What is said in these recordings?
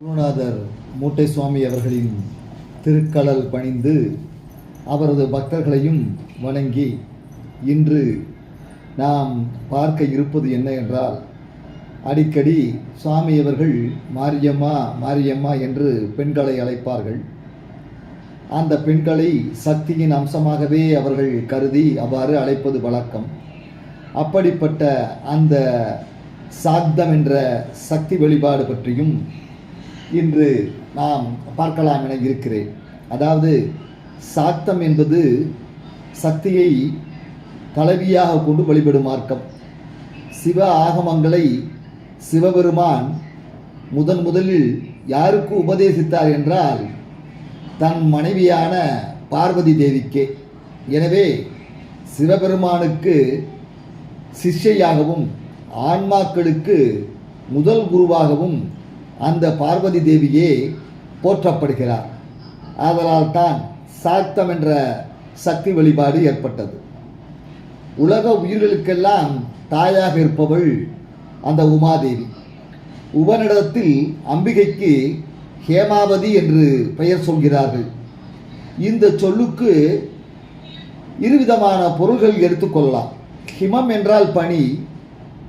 குருநாதர் மூட்டை சுவாமி அவர்களின் திருக்கடல் பணிந்து அவரது பக்தர்களையும் வணங்கி இன்று நாம் பார்க்க இருப்பது என்ன என்றால் அடிக்கடி சுவாமி அவர்கள் மாரியம்மா மாரியம்மா என்று பெண்களை அழைப்பார்கள். அந்த பெண்களை சக்தியின் அம்சமாகவே அவர்கள் கருதி அவ்வாறு அழைப்பது வழக்கம். அப்படிப்பட்ட அந்த சாக்தம் என்ற சக்தி வழிபாடு பற்றியும் இன்று நாம் பார்க்கலாம் என இருக்கிறேன். அதாவது சாக்தம் என்பது சக்தியை தலைவியாக கொண்டு வழிபடும் மார்க்கம். சிவ ஆகமங்களை சிவபெருமான் முதன் முதலில் யாருக்கு உபதேசித்தார் என்றால் தன் மனைவியான பார்வதி தேவிக்கே. எனவே சிவபெருமானுக்கு சிஷ்யையாகவும் ஆன்மாக்களுக்கு முதல் குருவாகவும் அந்த பார்வதி தேவியே போற்றப்படுகிறார். ஆதலால் தான் சாத்தம் என்ற சக்தி வழிபாடு ஏற்பட்டது. உலக உயிர்களுக்கெல்லாம் தாயாக இருப்பவள் அந்த உமாதேவி. உபனிடத்தில் அம்பிகைக்கு ஹேமாவதி என்று பெயர் சொல்கிறார்கள். இந்த சொல்லுக்கு இருவிதமான பொருள்கள் எடுத்துக்கொள்ளலாம் ஹிமம் என்றால் பனி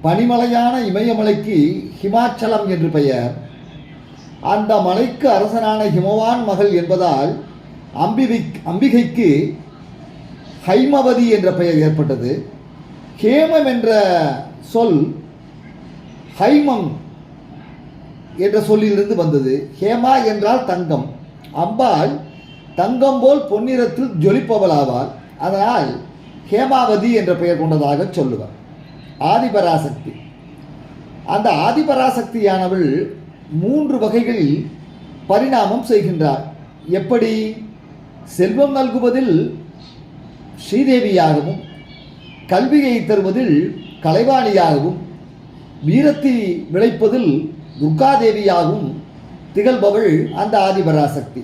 பனிமலையான இமயமலைக்கு ஹிமாச்சலம் என்று பெயர். அந்த மலைக்கு அரசனான ஹிமவான் மகள் என்பதால் அம்பிகை அம்பிகைக்கு ஹைமவதி என்ற பெயர் ஏற்பட்டது. ஹேமம் என்ற சொல் ஹைமம் என்ற சொல்லிலிருந்து வந்தது. ஹேமா என்றால் தங்கம். அம்பாள் தங்கம் போல் பொன்னிறத்தில் ஜொலிப்பவள் ஆவார் அதனால் ஹேமாவதி என்ற பெயர் கொண்டதாக சொல்லுவார். ஆதிபராசக்தி. அந்த ஆதிபராசக்தியானவள் மூன்று வகைகளில் பரிணாமம் செய்கின்றார். எப்படி? செல்வம் நல்குவதில் ஸ்ரீதேவியாகவும் கல்வியை தருவதில் கலைவாணியாகவும் வீரத்தை விளைப்பதில் துர்காதேவியாகவும் திகழ்பவள் அந்த ஆதிபராசக்தி.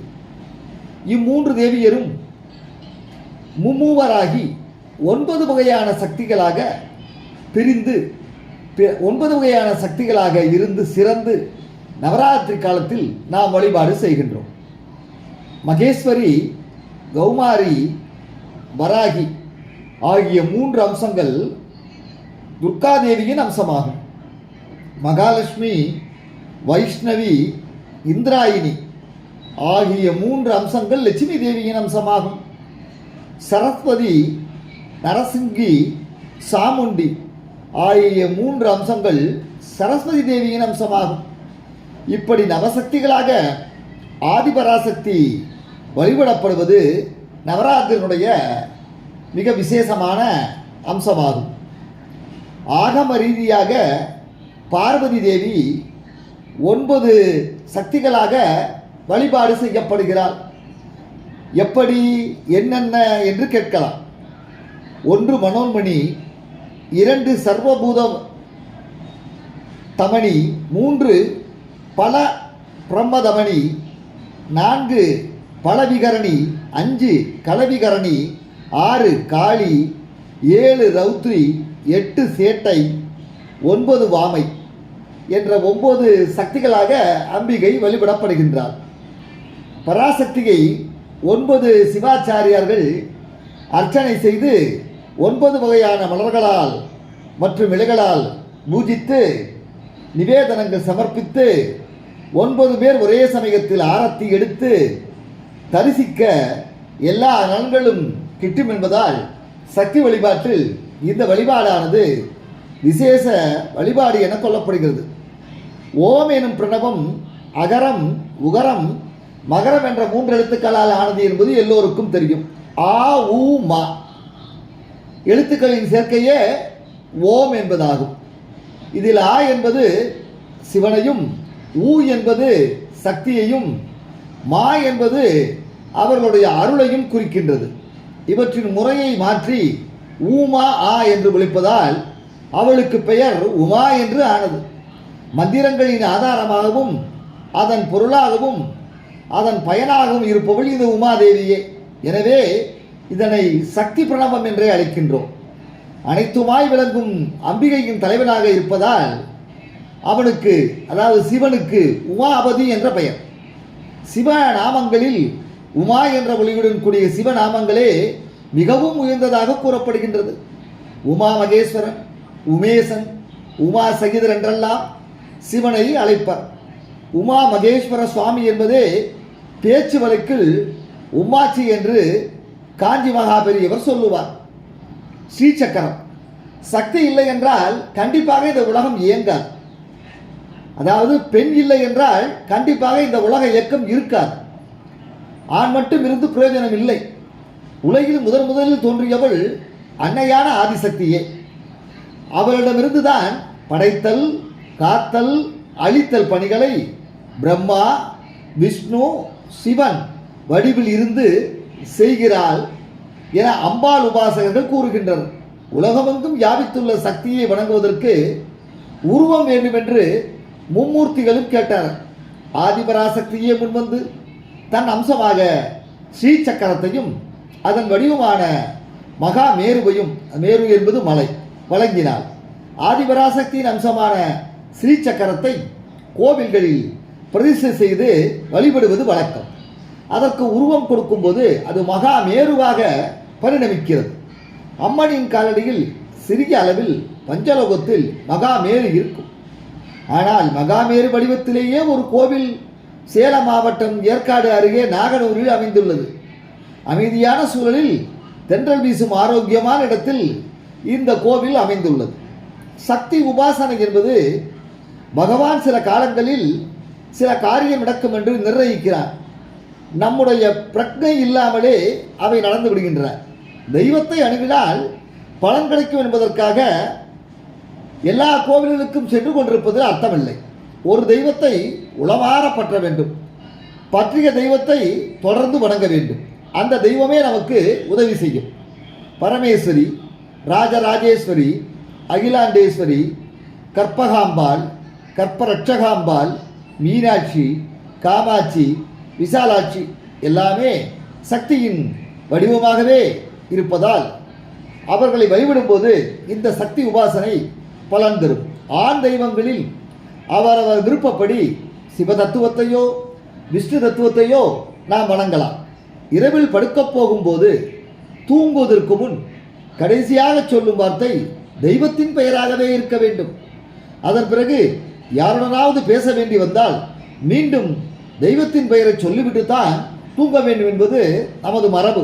இம்மூன்று தேவியரும் மும்மூவராகி ஒன்பது வகையான சக்திகளாக பிரிந்து ஒன்பது வகையான சக்திகளாக இருந்து சிறந்து நவராத்திரி காலத்தில் நாம் வழிபாடு செய்கின்றோம். மகேஸ்வரி கௌமாரி வராகி ஆகிய மூன்று அம்சங்கள் துர்காதேவியின் அம்சமாகும். மகாலட்சுமி வைஷ்ணவி இந்திராயினி ஆகிய மூன்று அம்சங்கள் லட்சுமி தேவியின் அம்சமாகும். சரஸ்வதி நரசிங்கி சாமுண்டி ஆகிய மூன்று அம்சங்கள் சரஸ்வதி தேவியின் அம்சமாகும். இப்படி நவசக்திகளாக ஆதிபராசக்தி வழிபடப்படுவது நவராத்திரனுடைய மிக விசேஷமான அம்சமாகும். ஆகம ரீதியாக பார்வதி தேவி ஒன்பது சக்திகளாக வழிபாடு செய்யப்படுகிறார் எப்படி என்னென்ன என்று கேட்கலாம். ஒன்று மனோன்மணி இரண்டு சர்வபூத தமணி மூன்று பல பிரம்மதமணி நான்கு பலவிகரணி அஞ்சு கலவிகரணி ஆறு காளி ஏழு ரௌத்ரி எட்டு சேட்டை ஒன்பது வாமை என்ற ஒன்பது சக்திகளாக அம்பிகை வழிபடப்படுகின்றார். பராசக்தியை ஒன்பது சிவாச்சாரியார்கள் அர்ச்சனை செய்து ஒன்பது வகையான மலர்களால் மற்றும் இலைகளால் பூஜித்து நிவேதனங்கள் சமர்ப்பித்து ஒன்பது பேர் ஒரே சமயத்தில் ஆரத்தி எடுத்து தரிசிக்க எல்லா நலன்களும் கிட்டும் என்பதால் சக்தி வழிபாட்டில் இந்த வழிபாடானது விசேஷ வழிபாடு என கொள்ளப்படுகிறது. ஓம் எனும் பிரணவம் அகரம் உகரம் மகரம் என்ற மூன்று எழுத்துக்களால் ஆனது என்பது எல்லோருக்கும் தெரியும். ஆ உ மா. எழுத்துக்களின் சேர்க்கையே ஓம் என்பதாகும். இதில் ஆ என்பது சிவனையும் ஊ என்பது சக்தியையும் மா என்பது அவர்களுடைய அருளையும் குறிக்கின்றது. இவற்றின் முறையை மாற்றி ஊமா ஆ என்று ஒழிப்பதால் அவளுக்கு பெயர் உமா என்று ஆனது. மந்திரங்களின் ஆதாரமாகவும் அதன் பொருளாகவும் அதன் பயனாகவும் இருப்பவள் இது உமாதேவியே. எனவே இதனை சக்தி பிரணவம் என்றே அழைக்கின்றோம். அனைத்துமாய் விளங்கும் அம்பிகையின் தலைவனாக இருப்பதால் அவனுக்கு அதாவது சிவனுக்கு உமாபதி என்ற பெயர். சிவ நாமங்களில் உமா என்ற ஒளியுடன் கூடிய சிவநாமங்களே மிகவும் உயர்ந்ததாக கூறப்படுகின்றது. உமா மகேஸ்வரன் உமேசன் உமா சகிதர் என்றெல்லாம் சிவனை அழைப்பார். உமா மகேஸ்வர சுவாமி என்பதே பேச்சு வழக்கில் உமாச்சி என்று காஞ்சி மகாபெரியவர் சொல்லுவார். ஸ்ரீசக்கரம் சக்தி இல்லை என்றால் கண்டிப்பாக இந்த உலகம் இயங்காது. அதாவது பெண் இல்லை என்றால் கண்டிப்பாக இந்த உலக இயக்கம் இருக்காது. ஆண் மட்டும் இருந்து பிரயோஜனம் இல்லை. உலகில் முதன் முதலில் தோன்றியவள் அன்னையான ஆதிசக்தியே. அவளிடமிருந்து தான் படைத்தல் காத்தல் அழித்தல் பணிகளை பிரம்மா விஷ்ணு சிவன் வடிவில் இருந்து செய்கிறாள் என அம்பாள் உபாசகர்கள் கூறுகின்றனர். உலகமெங்கும் யாபித்துள்ள சக்தியை வணங்குவதற்கு உருவம் வேண்டுமென்று மும்மூர்த்திகளும் கேட்டனர் ஆதிபராசக்தியே முன்வந்து தன் அம்சமாக ஸ்ரீ சக்கரத்தையும் அதன் வடிவமான மகா மேருவையும் மேரு என்பது மலை வழங்கினாள். ஆதிபராசக்தியின் அம்சமான ஸ்ரீ சக்கரத்தை கோவில்களில் பிரதிஷ்டை செய்து வழிபடுவது வழக்கம். அதற்கு உருவம் கொடுக்கும்போது அது மகா மேருவாக பரிணமிக்கிறது. அம்மனின் காலடியில் சிறிய அளவில் பஞ்சலோகத்தில் மகா மேரு இருக்கும். ஆனால் மகாமேரு வடிவத்திலேயே ஒரு கோவில் சேலம் மாவட்டம் ஏற்காடு அருகே நாகனூரில் அமைந்துள்ளது. அமைதியான சூழலில் தென்றல் வீசும் ஆரோக்கியமான இடத்தில் இந்த கோவில் அமைந்துள்ளது. சக்தி உபாசனை என்பது பகவான் சில காலங்களில் சில காரியம் நடக்கும் என்று நிர்ணயிக்கிறார். நம்முடைய பிரக்ஞை இல்லாமலே அவை நடந்து விடுகின்றன. தெய்வத்தை அணுகினால் பலன் கிடைக்கும் என்பதற்காக எல்லா கோவில்களுக்கும் சென்று கொண்டிருப்பது அர்த்தமில்லை. ஒரு தெய்வத்தை உளமாற பற்ற வேண்டும். பற்றிய தெய்வத்தை தொடர்ந்து வணங்க வேண்டும். அந்த தெய்வமே நமக்கு உதவி செய்யும். பரமேஸ்வரி ராஜராஜேஸ்வரி அகிலாண்டேஸ்வரி கற்பகாம்பாள் கற்பரட்சகாம்பாள் மீனாட்சி காமாட்சி விசாலாட்சி எல்லாமே சக்தியின் வடிவமாகவே இருப்பதால் அவர்களை வழிபடும்போது இந்த சக்தி உபாசனை பலன் தரும் ஆண் தெய்வங்களில் அவரவர் விருப்பப்படி சிவ தத்துவத்தையோ விஷ்ணு தத்துவத்தையோ நாம் வணங்கலாம். இரவில் படுக்கப் போகும்போது தூங்குவதற்கு முன் கடைசியாக சொல்லும் வார்த்தை தெய்வத்தின் பெயராகவே இருக்க வேண்டும். அதன் பிறகு யாருடனாவது பேச வேண்டி வந்தால் மீண்டும் தெய்வத்தின் பெயரை சொல்லிவிட்டு தான் தூங்க வேண்டும் என்பது நமது மரபு.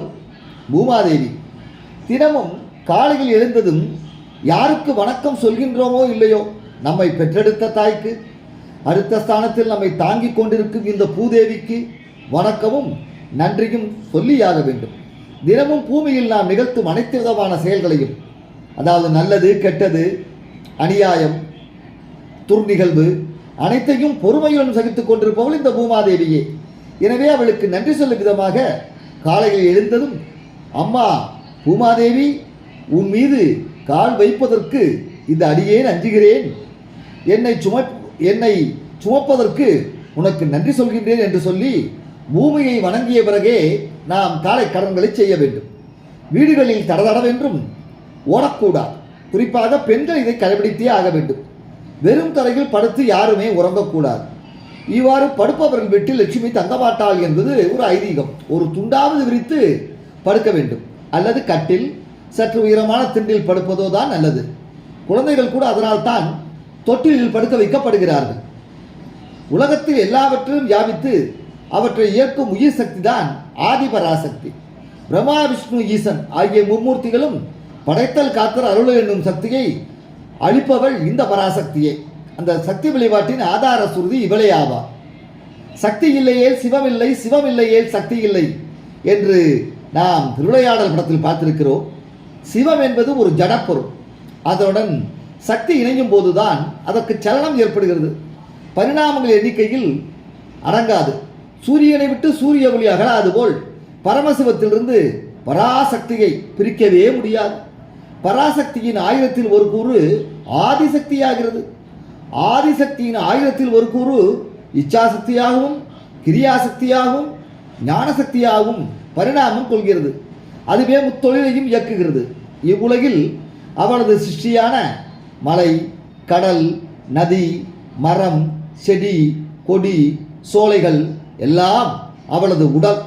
பூமாதேவி தினமும் காலையில் எழுந்ததும் யாருக்கு வணக்கம் சொல்கின்றோமோ இல்லையோ நம்மை பெற்றெடுத்த தாய்க்கு அடுத்த ஸ்தானத்தில் நம்மை தாங்கிக் கொண்டிருக்கும் இந்த பூதேவிக்கு வணக்கமும் நன்றியும் சொல்லியாக வேண்டும். தினமும் பூமியில் நாம் நிகழ்த்தும் அனைத்து விதமான செயல்களையும் அதாவது நல்லது கெட்டது அநியாயம் துர்நிகழ்வு அனைத்தையும் பொறுமையுடன் சகித்துக் கொண்டிருப்பவள் இந்த பூமாதேவியே. எனவே அவளுக்கு நன்றி சொல்லும் விதமாக காலையில் எழுந்ததும் அம்மா பூமாதேவி உன் மீது கால் வைப்பதற்கு இந்த அடியேன் அஞ்சுகிறேன் என்னை சும என்னை சுமப்பதற்கு உனக்கு நன்றி சொல்கின்றேன் என்று சொல்லி பூமியை வணங்கிய பிறகே நாம் காலை கடன்களை செய்ய வேண்டும். வீடுகளில் தடதடவென்றும் ஓடக்கூடாது. குறிப்பாக பெண்கள் இதை கடைபிடித்தே ஆக வேண்டும். வெறும் தரையில் படுத்து யாருமே உறங்கக்கூடாது. இவ்வாறு படுப்பவர்கள் வீட்டில் லட்சுமி தங்கமாட்டாள் என்பது ஒரு ஐதீகம். ஒரு துண்டாவது விரித்து படுக்க வேண்டும். அல்லது கட்டில் சற்று உயரமான திண்டில் படுப்பதோ தான் நல்லது. குழந்தைகள் கூட அதனால் தான் தொட்டிலில் படுக்க வைக்கப்படுகிறார்கள். உலகத்தில் எல்லாவற்றையும் வியாபித்து அவற்றை இயக்கும் உயிர் சக்தி தான் ஆதிபராசக்தி. பிரம்மா விஷ்ணு ஈசன் ஆகிய மும்மூர்த்திகளும் படைத்தல் காத்தல் அருள் என்னும் சக்தியை அளிப்பவள் இந்த பராசக்தியே. அந்த சக்தி வழிபாட்டின் ஆதார சுருதி இவளே ஆவார் சக்தி இல்லையேல் சிவமில்லை சிவமில்லையே சக்தி இல்லை என்று நாம் திருவிளையாடல் படத்தில் பார்த்திருக்கிறோம். சிவம் என்பது ஒரு ஜடப்பொருள். அதனுடன் சக்தி இணையும் போதுதான் அதற்கு சலனம் ஏற்படுகிறது. பரிணாமங்கள் எண்ணிக்கையில் அடங்காது. சூரியனை விட்டு சூரிய ஒளி அகலாது போல் பரமசிவத்திலிருந்து பராசக்தியை பிரிக்கவே முடியாது. பராசக்தியின் ஆயிரத்தில் ஒரு கூறு ஆதிசக்தியாகிறது. ஆதிசக்தியின் ஆயிரத்தில் ஒரு கூறு இச்சாசக்தியாகவும் கிரியாசக்தியாகவும் ஞானசக்தியாகவும் பரிணாமம் கொள்கிறது. அதுவே முத்தொழிலையும் இயக்குகிறது. இவ்வுலகில் அவளது சிருஷ்டியான மலை கடல் நதி மரம் செடி கொடி சோலைகள் எல்லாம் அவளது உடல்.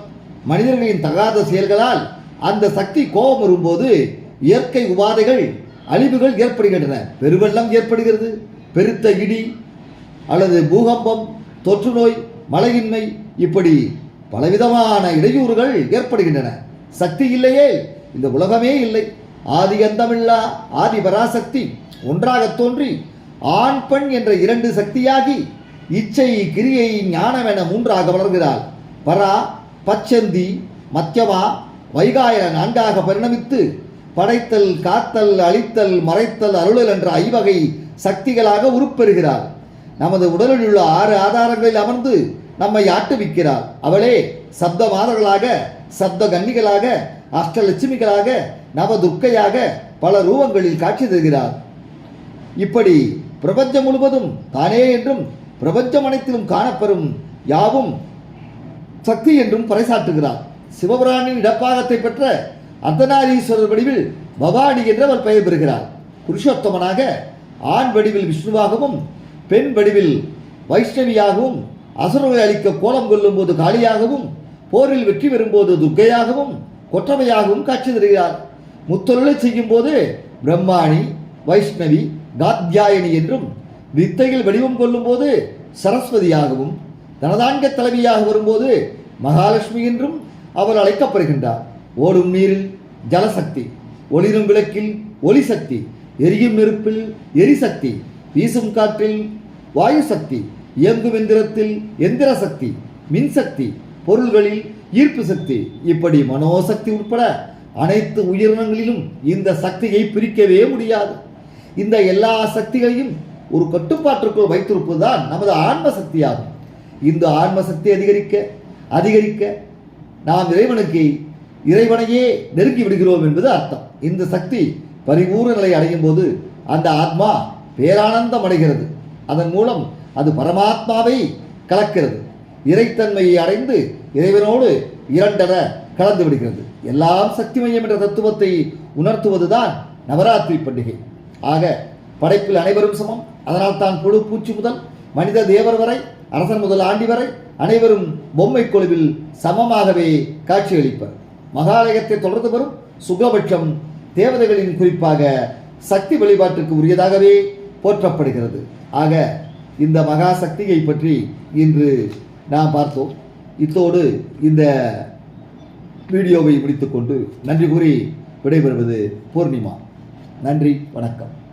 மனிதர்களின் தகாத செயல்களால் அந்த சக்தி கோபம் வரும்போது இயற்கை உபாதைகள் அழிவுகள் ஏற்படுகின்றன. பெருவெள்ளம் ஏற்படுகிறது பெருத்த இடி அல்லது பூகம்பம் தொற்றுநோய் மழையின்மை இப்படி பலவிதமான இடையூறுகள் ஏற்படுகின்றன. சக்தி இல்லையே. இந்த உலகமே இல்லை. ஆதி அந்தமில்லா ஆதி பராசக்தி ஒன்றாகத் தோன்றி ஆண் பெண் என்ற இரண்டு சக்தியாகி இச்சை கிரியை ஞானமென மூன்றாக வளர்கிறாள். பரா பச்சந்தி மத்தியமா வைகாய நான்காக பரிணமித்து படைத்தல் காத்தல் அழித்தல் மறைத்தல் அருளல் என்ற ஐவகை சக்திகளாக உருப்பெறுகிறாள். நமது உடலில் உள்ள ஆறு ஆதாரங்களில் அமர்ந்து நம்மை ஆட்டுவிக்கிறாள். அவளே சப்த மாதர்களாக சப்த கன்னிகளாக அஷ்டலட்சுமிகளாக நவதுர்க்கையாக பல ரூபங்களில் காட்சி தருகிறார். இப்படி பிரபஞ்சம் முழுவதும் தானே என்றும் பிரபஞ்சம் அனைத்திலும் காணப்பெறும் யாவும் சக்தி என்றும் பறைசாற்றுகிறார். சிவபுராணின் இடப்பாகத்தை பெற்ற அர்த்தநாரீஸ்வரர் வடிவில் பவானி என்று அவர் பெயர் பெறுகிறார். புருஷோத்தமனாக ஆண் வடிவில் விஷ்ணுவாகவும் பெண் வடிவில் வைஷ்ணவியாகவும் அசுரவை அளிக்க கோலம் கொள்ளும்போது காளியாகவும் போரில் வெற்றி பெறும்போது துர்க்கையாகவும் கொற்றவையாகவும் காட்சி தருகிறார். முத்தொருளை செய்யும்போது பிரம்மாணி வைஷ்ணவி காத்யாயணி என்றும் வித்தையில் வடிவம் கொள்ளும்போது சரஸ்வதியாகவும் தனதாங்க தலைவியாக வரும்போது மகாலட்சுமி என்றும் அவர் அழைக்கப்படுகின்றார். ஓடும் நீரில் ஜலசக்தி ஒளிரும் விளக்கில் ஒளி சக்தி எரியும் நெருப்பில் எரிசக்தி வீசும் காற்றில் வாயு சக்தி இயங்கும் எந்திரத்தில் எந்திர சக்தி மின்சக்தி பொருள்களில் ஈர்ப்பு சக்தி. இப்படி மனோசக்தி உட்பட அனைத்து உயிரினங்களிலும் இந்த சக்தியை பிரிக்கவே முடியாது. இந்த எல்லா சக்திகளையும் ஒரு கட்டுப்பாட்டிற்குள் வைத்திருப்பதுதான் நமது ஆன்ம சக்தியாகும். இந்த ஆன்ம சக்தி அதிகரிக்க அதிகரிக்க நாம் இறைவனுக்கு இறைவனையே நெருங்கி விடுகிறோம் என்பது அர்த்தம். இந்த சக்தி பரிபூர்ண நிலை அடையும் போது அந்த ஆத்மா பேரானந்தம் அடைகிறது. அதன் மூலம் அது பரமாத்மாவை கலக்கிறது. இறைத்தன்மையை அடைந்து இறைவனோடு இரண்டென கலந்து விடுகிறது. எல்லாம் சக்தி மையம் என்ற தத்துவத்தை உணர்த்துவதுதான் நவராத்திரி பண்டிகை. ஆக படைப்பில் அனைவரும் சமம். அதனால் தான் புழு பூச்சி முதல் மனித தேவர் வரை அரசன் முதல் ஆண்டி வரை அனைவரும் பொம்மை குழுவில் சமமாகவே காட்சியளிப்பர். மகாலயத்தை தொடர்ந்து வரும் சுகபட்சம் தேவதைகளின் குறிப்பாக சக்தி வழிபாட்டுக்கு உரியதாகவே போற்றப்படுகிறது. ஆக இந்த மகா சக்தியை பற்றி இன்று நாம் பார்த்தோம். இத்தோடு இந்த வீடியோவை முடித்துக்கொண்டு நன்றி கூறி விடைபெறுவது பூர்ணிமா. நன்றி வணக்கம்.